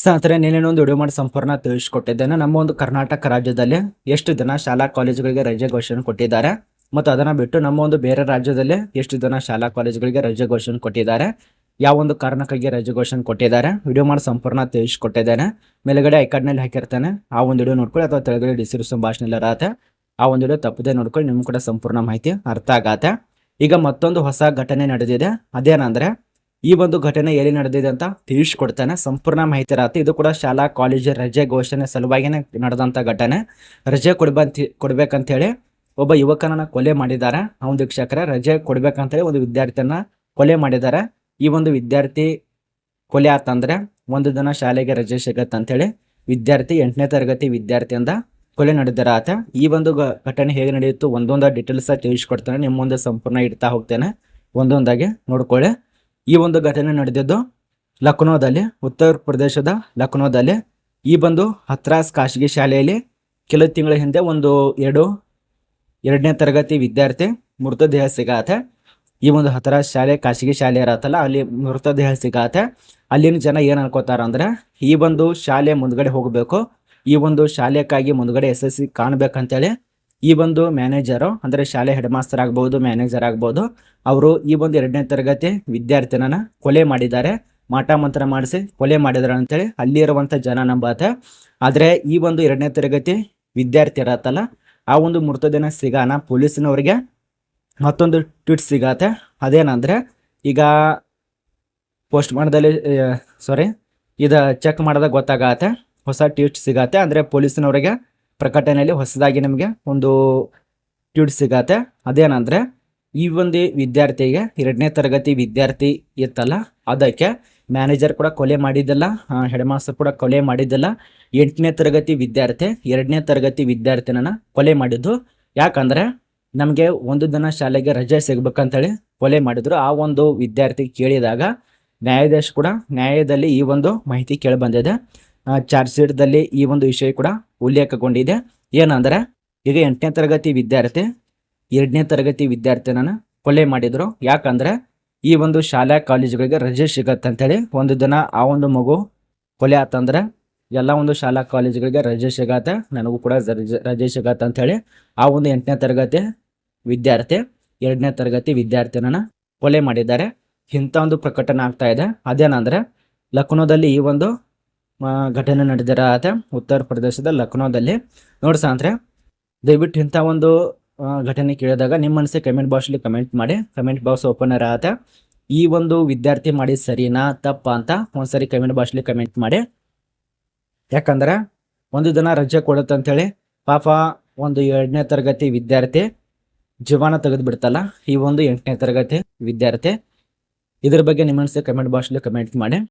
ಸ್ನೇಹಿತರೆ, ನಿನ್ನೆ ಒಂದು ವಿಡಿಯೋ ಮಾಡಿ ಸಂಪೂರ್ಣ ತಿಳಿಸ್ಕೊಟ್ಟಿದ್ದೇನೆ. ನಮ್ಮ ಒಂದು ಕರ್ನಾಟಕ ರಾಜ್ಯದಲ್ಲಿ ಎಷ್ಟು ದಿನ ಶಾಲಾ ಕಾಲೇಜುಗಳಿಗೆ ರಜೆ ಘೋಷಣೆ ಕೊಟ್ಟಿದ್ದಾರೆ ಮತ್ತು ಅದನ್ನು ಬಿಟ್ಟು ನಮ್ಮ ಒಂದು ಬೇರೆ ರಾಜ್ಯದಲ್ಲಿ ಎಷ್ಟು ದಿನ ಶಾಲಾ ಕಾಲೇಜುಗಳಿಗೆ ರಜೆ ಘೋಷಣೆ ಕೊಟ್ಟಿದ್ದಾರೆ, ಯಾವ ಒಂದು ಕಾರಣಕ್ಕಾಗಿ ರಜೆ ಘೋಷಣೆ ಕೊಟ್ಟಿದ್ದಾರೆ ವಿಡಿಯೋ ಮಾಡಿ ಸಂಪೂರ್ಣ ತಿಳಿಸ್ಕೊಟ್ಟಿದ್ದೇನೆ. ಮೇಲ್ಗಡೆ ಐಕಾರ್ಡ್ನಲ್ಲಿ ಹಾಕಿರ್ತಾನೆ. ಆ ಒಂದು ವಿಡಿಯೋ ನೋಡ್ಕೊಳ್ಳಿ ಅಥವಾ ತೆಳಗಡೆ ಡಿಸ್ಕ್ರಿಪ್ಷನ್ ಭಾಷೆನಲ್ಲಿ ಇರತ್ತೆ. ಆ ಒಂದು ವಿಡಿಯೋ ತಪ್ಪದೆ ನೋಡ್ಕೊಳ್ಳಿ, ನಿಮ್ಗೆ ಕೂಡ ಸಂಪೂರ್ಣ ಮಾಹಿತಿ ಅರ್ಥ ಆಗತ್ತೆ. ಈಗ ಮತ್ತೊಂದು ಹೊಸ ಘಟನೆ ನಡೆದಿದೆ. ಅದೇನಂದ್ರೆ ಈ ಒಂದು ಘಟನೆ ಎಲ್ಲಿ ನಡೆದಿದೆ ಅಂತ ತಿಳಿಸ್ಕೊಡ್ತಾನೆ. ಸಂಪೂರ್ಣ ಮಾಹಿತಿ ಇರತ್ತೆ. ಇದು ಕೂಡ ಶಾಲಾ, ಕಾಲೇಜು, ರಜೆ ಘೋಷಣೆ ಸಲುವಾಗಿನೇ ನಡೆದಂತ ಘಟನೆ. ರಜೆ ಕೊಡ್ಬಂತ ಕೊಡ್ಬೇಕಂತ ಹೇಳಿ ಒಬ್ಬ ಯುವಕನನ್ನ ಕೊಲೆ ಮಾಡಿದ್ದಾರೆ. ಆ ಒಂದು ಶಿಕ್ಷಕರ ರಜೆ ಕೊಡ್ಬೇಕಂತೇಳಿ ಒಂದು ವಿದ್ಯಾರ್ಥಿಯನ್ನ ಕೊಲೆ ಮಾಡಿದ್ದಾರೆ. ಈ ಒಂದು ವಿದ್ಯಾರ್ಥಿ ಕೊಲೆ ಆತಂದ್ರೆ ಒಂದು ದಿನ ಶಾಲೆಗೆ ರಜೆ ಸಿಗತ್ತೆ ಅಂತೇಳಿ ವಿದ್ಯಾರ್ಥಿ ಎಂಟನೇ ತರಗತಿ ವಿದ್ಯಾರ್ಥಿಯಿಂದ ಕೊಲೆ ನಡೆದಿರ ಆತ. ಈ ಒಂದು ಘಟನೆ ಹೇಗೆ ನಡೆಯಿತು ಒಂದೊಂದ ಡೀಟೇಲ್ಸ್ ತಿಳಿಸ್ಕೊಡ್ತಾನೆ. ನಿಮ್ಮ ಮುಂದೆ ಸಂಪೂರ್ಣ ಇಡ್ತಾ ಹೋಗ್ತೇನೆ. ಒಂದೊಂದಾಗಿ ನೋಡ್ಕೊಳ್ಳಿ. ಈ ಒಂದು ಘಟನೆ ನಡೆದಿದ್ದು ಲಕ್ನೋದಲ್ಲಿ, ಉತ್ತರ ಪ್ರದೇಶದ ಲಕ್ನೋದಲ್ಲಿ. ಈ ಬಂದು ಹತ್ರಾಸ್ ಖಾಸಗಿ ಶಾಲೆಯಲ್ಲಿ ಕೆಲವು ತಿಂಗಳ ಹಿಂದೆ ಒಂದು ಎರಡು, ಎರಡನೇ ತರಗತಿ ವಿದ್ಯಾರ್ಥಿ ಮೃತದೇಹ ಸಿಗಾತೆ. ಈ ಒಂದು ಹತ್ರಾಸ್ ಶಾಲೆ ಖಾಸಗಿ ಶಾಲೆ ಇರತ್ತಲ್ಲ, ಅಲ್ಲಿ ಮೃತದೇಹ ಸಿಗಾತೆ. ಅಲ್ಲಿನ ಜನ ಏನ್ ಅನ್ಕೋತಾರ ಅಂದ್ರೆ, ಈ ಒಂದು ಶಾಲೆ ಮುಂದ್ಗಡೆ ಹೋಗಬೇಕು, ಈ ಒಂದು ಶಾಲೆಕ್ಕಾಗಿ ಮುಂದ್ಗಡೆ ಸಿ ಕಾಣ್ಬೇಕಂತೇಳಿ ಈ ಒಂದು ಮ್ಯಾನೇಜರು ಅಂದರೆ ಶಾಲೆ ಹೆಡ್ ಮಾಸ್ತರ್ ಆಗ್ಬೋದು ಮ್ಯಾನೇಜರ್ ಆಗ್ಬೋದು, ಅವರು ಈ ಒಂದು ಎರಡನೇ ತರಗತಿ ವಿದ್ಯಾರ್ಥಿನ ಕೊಲೆ ಮಾಡಿದ್ದಾರೆ. ಮಾಟ ಮಂತ್ರ ಮಾಡಿಸಿ ಕೊಲೆ ಮಾಡಿದಾರೆ ಅಂತೇಳಿ ಅಲ್ಲಿ ಇರುವಂತ ಜನ ನಂಬತ್ತೆ. ಆದರೆ ಈ ಒಂದು ಎರಡನೇ ತರಗತಿ ವಿದ್ಯಾರ್ಥಿ ಇರತ್ತಲ್ಲ ಆ ಒಂದು ಮೃತದೇಹ ಸಿಗಾನ ಪೊಲೀಸಿನವ್ರಿಗೆ ಮತ್ತೊಂದು ಟ್ವೀಟ್ ಸಿಗತ್ತೆ. ಅದೇನಂದರೆ, ಈಗ ಪೋಸ್ಟ್ ಮಾಡ್ದಲ್ಲಿ ಸಾರಿ ಇದು ಚೆಕ್ ಮಾಡಿದಾಗ ಗೊತ್ತಾಗತ್ತೆ, ಹೊಸ ಟ್ವೀಟ್ ಸಿಗತ್ತೆ. ಅಂದರೆ ಪೊಲೀಸಿನವರಿಗೆ ಪ್ರಕಟಣೆಯಲ್ಲಿ ಹೊಸದಾಗಿ ನಮಗೆ ಒಂದು ಟ್ಯೂಟ್ ಸಿಗತ್ತೆ. ಅದೇನಂದ್ರೆ, ಈ ಒಂದು ವಿದ್ಯಾರ್ಥಿಗೆ ಎರಡನೇ ತರಗತಿ ವಿದ್ಯಾರ್ಥಿ ಇತ್ತಲ್ಲ, ಅದಕ್ಕೆ ಮ್ಯಾನೇಜರ್ ಕೂಡ ಕೊಲೆ ಮಾಡಿದ್ದಲ್ಲ ಹೆಡ್ ಮಾಸ್ಟರ್ ಕೂಡ ಕೊಲೆ ಮಾಡಿದ್ದಲ್ಲ, ಎಂಟನೇ ತರಗತಿ ವಿದ್ಯಾರ್ಥಿ ಎರಡನೇ ತರಗತಿ ವಿದ್ಯಾರ್ಥಿನ ಕೊಲೆ ಮಾಡಿದ್ದು. ಯಾಕಂದ್ರೆ, ನಮಗೆ ಒಂದು ದಿನ ಶಾಲೆಗೆ ರಜೆ ಸಿಗ್ಬೇಕಂತೇಳಿ ಕೊಲೆ ಮಾಡಿದ್ರು. ಆ ಒಂದು ವಿದ್ಯಾರ್ಥಿ ಕೇಳಿದಾಗ ನ್ಯಾಯಾಧೀಶ ಕೂಡ ನ್ಯಾಯದಲ್ಲಿ ಈ ಒಂದು ಮಾಹಿತಿ ಕೇಳಿ ಬಂದಿದೆ. ಚಾರ್ಜ್ ಶೀಟ್ದಲ್ಲಿ ಈ ಒಂದು ವಿಷಯ ಕೂಡ ಉಲ್ಲೇಖಗೊಂಡಿದೆ. ಏನಂದ್ರೆ, ಈಗ ಎಂಟನೇ ತರಗತಿ ವಿದ್ಯಾರ್ಥಿ, ಎರಡನೇ ತರಗತಿ ವಿದ್ಯಾರ್ಥಿನ ಕೊಲೆ ಮಾಡಿದ್ರು. ಯಾಕಂದ್ರೆ, ಈ ಒಂದು ಶಾಲಾ ಕಾಲೇಜುಗಳಿಗೆ ರಜೆ ಸಿಗತ್ತೆ ಅಂತೇಳಿ ಒಂದು ದಿನ ಆ ಒಂದು ಮಗು ಕೊಲೆ ಆತಂದ್ರೆ, ಎಲ್ಲ ಒಂದು ಶಾಲಾ ಕಾಲೇಜುಗಳಿಗೆ ರಜೆ ಸಿಗತ್ತೆ, ನನಗೂ ಕೂಡ ರಜೆ ಸಿಗತ್ತೆ ಅಂತೇಳಿ ಆ ಒಂದು ಎಂಟನೇ ತರಗತಿ ವಿದ್ಯಾರ್ಥಿ, ಎರಡನೇ ತರಗತಿ ವಿದ್ಯಾರ್ಥಿನ ಕೊಲೆ ಮಾಡಿದ್ದಾರೆ. ಇಂಥ ಒಂದು ಪ್ರಕಟಣೆ ಆಗ್ತಾ ಇದೆ. ಅದೇನಂದ್ರೆ, ಲಕ್ನೋದಲ್ಲಿ ಈ ಒಂದು ಘಟನೆ ನಡೆದಿರತ್ತೆ ಉತ್ತರ ಪ್ರದೇಶದ ಲಕ್ನೋದಲ್ಲಿ. ನೋಡ್ಸ ಅಂದ್ರೆ ದಯವಿಟ್ಟು ಇಂಥ ಒಂದು ಘಟನೆ ಕೇಳಿದಾಗ ನಿಮ್ಮ ಮನಸ್ಸೇ ಕಮೆಂಟ್ ಬಾಕ್ಸಲ್ಲಿ ಕಮೆಂಟ್ ಮಾಡಿ. ಕಮೆಂಟ್ ಬಾಕ್ಸ್ ಓಪನ್ ಇರತ್ತೆ ಈ ಒಂದು ವಿದ್ಯಾರ್ಥಿ ಮಾಡಿ ಸರಿನಾ, ತಪ್ಪ ಅಂತ ಒಂದ್ಸರಿ ಕಮೆಂಟ್ ಬಾಕ್ಸಲ್ಲಿ ಕಮೆಂಟ್ ಮಾಡಿ. ಯಾಕಂದ್ರೆ, ಒಂದು ದಿನ ರಜೆ ಕೊಡುತ್ತೆ ಅಂತೇಳಿ ಪಾಪ ಒಂದು ಎರಡನೇ ತರಗತಿ ವಿದ್ಯಾರ್ಥಿ ಜೀವನ ತೆಗೆದು ಬಿಡ್ತಲ್ಲ, ಈ ಒಂದು ಎಂಟನೇ ತರಗತಿ ವಿದ್ಯಾರ್ಥಿ. ಇದ್ರ ಬಗ್ಗೆ ನಿಮ್ಮ ಮನಸ್ಸಿಗೆ ಕಮೆಂಟ್ ಬಾಕ್ಸಲ್ಲಿ ಕಮೆಂಟ್ ಮಾಡಿ.